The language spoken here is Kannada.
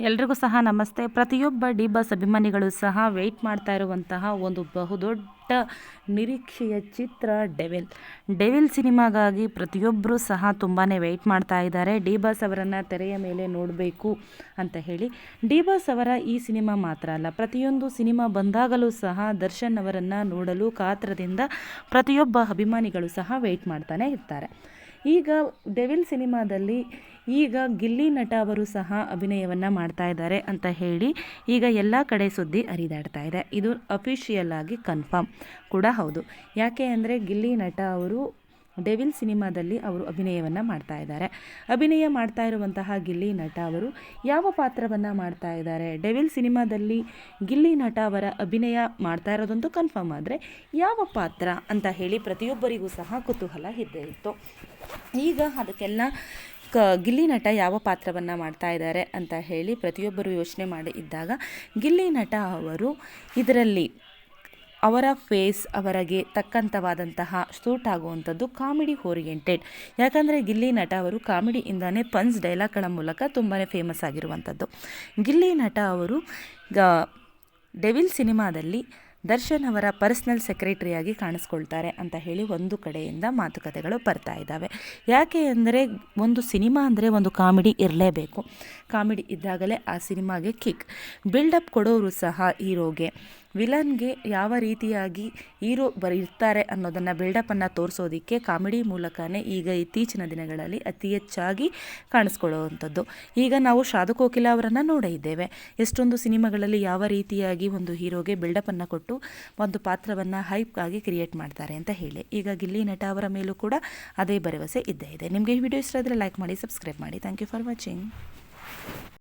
ಎಲ್ರಿಗೂ ಸಹ ನಮಸ್ತೆ. ಪ್ರತಿಯೊಬ್ಬ ಡಿ ಬಸ್ ಅಭಿಮಾನಿಗಳು ಸಹ ವೆಯ್ಟ್ ಮಾಡ್ತಾ ಇರುವಂತಹ ಒಂದು ಬಹುದೊಡ್ಡ ನಿರೀಕ್ಷೆಯ ಚಿತ್ರ ಡೆವಿಲ್. ಡೆವಿಲ್ ಸಿನಿಮಾಗಾಗಿ ಪ್ರತಿಯೊಬ್ಬರೂ ಸಹ ತುಂಬಾ ವೆಯ್ಟ್ ಮಾಡ್ತಾ ಇದ್ದಾರೆ. ಡಿ ಬಾಸ್ ಅವರನ್ನು ತೆರೆಯ ಮೇಲೆ ನೋಡಬೇಕು ಅಂತ ಹೇಳಿ. ಡಿ ಬಾಸ್ ಅವರ ಈ ಸಿನಿಮಾ ಮಾತ್ರ ಅಲ್ಲ, ಪ್ರತಿಯೊಂದು ಸಿನಿಮಾ ಬಂದಾಗಲೂ ಸಹ ದರ್ಶನ್ ಅವರನ್ನು ನೋಡಲು ಕಾತ್ರದಿಂದ ಪ್ರತಿಯೊಬ್ಬ ಅಭಿಮಾನಿಗಳು ಸಹ ವೆಯ್ಟ್ ಮಾಡ್ತಾನೆ ಇರ್ತಾರೆ. ಈಗ ಡೆವಿಲ್ ಸಿನಿಮಾದಲ್ಲಿ ಈಗ ಗಿಲ್ಲಿ ನಟ ಅವರು ಸಹ ಅಭಿನಯವನ್ನು ಮಾಡ್ತಾ ಇದ್ದಾರೆ ಅಂತ ಹೇಳಿ ಈಗ ಎಲ್ಲ ಕಡೆ ಸುದ್ದಿ ಹರಿದಾಡ್ತಾ ಇದೆ. ಇದು ಅಫಿಷಿಯಲ್ ಆಗಿ ಕನ್ಫರ್ಮ್ ಕೂಡ ಹೌದು. ಯಾಕೆ ಅಂದರೆ ಗಿಲ್ಲಿ ನಟ ಅವರು ಡೆವಿಲ್ ಸಿನಿಮಾದಲ್ಲಿ ಅವರು ಅಭಿನಯವನ್ನು ಮಾಡ್ತಾ ಇದ್ದಾರೆ. ಅಭಿನಯ ಮಾಡ್ತಾ ಇರುವಂತಹ ಗಿಲ್ಲಿ ನಟ ಅವರು ಯಾವ ಪಾತ್ರವನ್ನು ಮಾಡ್ತಾ ಇದ್ದಾರೆ? ಡೆವಿಲ್ ಸಿನಿಮಾದಲ್ಲಿ ಗಿಲ್ಲಿ ನಟ ಅವರ ಅಭಿನಯ ಮಾಡ್ತಾ ಇರೋದಂತೂ ಕನ್ಫರ್ಮ್ ಆದರೆ ಯಾವ ಪಾತ್ರ ಅಂತ ಹೇಳಿ ಪ್ರತಿಯೊಬ್ಬರಿಗೂ ಸಹ ಕುತೂಹಲ ಇದ್ದೇ ಇತ್ತು. ಈಗ ಅದಕ್ಕೆಲ್ಲ ಕ, ಗಿಲ್ಲಿ ನಟ ಯಾವ ಪಾತ್ರವನ್ನು ಮಾಡ್ತಾ ಇದ್ದಾರೆ ಅಂತ ಹೇಳಿ ಪ್ರತಿಯೊಬ್ಬರು ಯೋಚನೆ ಮಾಡಿ ಇದ್ದಾಗ ಗಿಲ್ಲಿ ನಟ ಅವರು ಇದರಲ್ಲಿ ಅವರ ಫೇಸ್, ಅವರಿಗೆ ತಕ್ಕಂಥವಾದಂತಹ ಸೂಟ್ ಆಗುವಂಥದ್ದು ಕಾಮಿಡಿ ಓರಿಯೆಂಟೆಡ್. ಯಾಕಂದರೆ ಗಿಲ್ಲಿ ನಟ ಅವರು ಕಾಮಿಡಿಯಿಂದನೇ ಪನ್ಸ್ ಡೈಲಾಗ್ಗಳ ಮೂಲಕ ತುಂಬಾ ಫೇಮಸ್ ಆಗಿರುವಂಥದ್ದು. ಗಿಲ್ಲಿ ನಟ ಅವರು, ಗ, ಡೆವಿಲ್ ಸಿನಿಮಾದಲ್ಲಿ ದರ್ಶನ್ ಅವರ ಪರ್ಸ್ನಲ್ ಸೆಕ್ರೆಟರಿಯಾಗಿ ಕಾಣಿಸ್ಕೊಳ್ತಾರೆ ಅಂತ ಹೇಳಿ ಒಂದು ಕಡೆಯಿಂದ ಮಾತುಕತೆಗಳು ಬರ್ತಾ ಇದ್ದಾವೆ. ಯಾಕೆ ಅಂದರೆ ಒಂದು ಸಿನಿಮಾ ಅಂದರೆ ಒಂದು ಕಾಮಿಡಿ ಇರಲೇಬೇಕು. ಕಾಮಿಡಿ ಇದ್ದಾಗಲೇ ಆ ಸಿನಿಮಾಗೆ ಕಿಕ್. ಬಿಲ್ಡಪ್ ಕೊಡೋರು ಸಹ ಹೀರೋಗೆ. ವಿಲನ್ಗೆ ಯಾವ ರೀತಿಯಾಗಿ ಹೀರೋ ಬರ್ ಇರ್ತಾರೆ ಅನ್ನೋದನ್ನು ಬಿಲ್ಡಪ್ಪನ್ನು ತೋರಿಸೋದಕ್ಕೆ ಕಾಮಿಡಿ ಮೂಲಕನೇ ಈಗ ಇತ್ತೀಚಿನ ದಿನಗಳಲ್ಲಿ ಅತಿ ಹೆಚ್ಚಾಗಿ ಕಾಣಿಸ್ಕೊಳ್ಳುವಂಥದ್ದು. ಈಗ ನಾವು ಶಾದು ಕೋಕಿಲ ಅವರನ್ನು ನೋಡಿದ್ದೇವೆ ಎಷ್ಟೊಂದು ಸಿನಿಮಾಗಳಲ್ಲಿ ಯಾವ ರೀತಿಯಾಗಿ ಒಂದು ಹೀರೋಗೆ ಬಿಲ್ಡಪ್ಪನ್ನು ಕೊಟ್ಟು ಒಂದು ಪಾತ್ರವನ್ನು ಹೈಪ್ಗಾಗಿ ಕ್ರಿಯೇಟ್ ಮಾಡ್ತಾರೆ ಅಂತ ಹೇಳಿ. ಈಗ ಗಿಲ್ಲಿ ನಟ ಅವರ ಮೇಲೂ ಕೂಡ ಅದೇ ಭರವಸೆ ಇದ್ದೇ ಇದೆ. ನಿಮಗೆ ಈ ವಿಡಿಯೋ ಇಷ್ಟ ಆದರೆ ಲೈಕ್ ಮಾಡಿ ಸಬ್ಸ್ಕ್ರೈಬ್ ಮಾಡಿ. Thank you for watching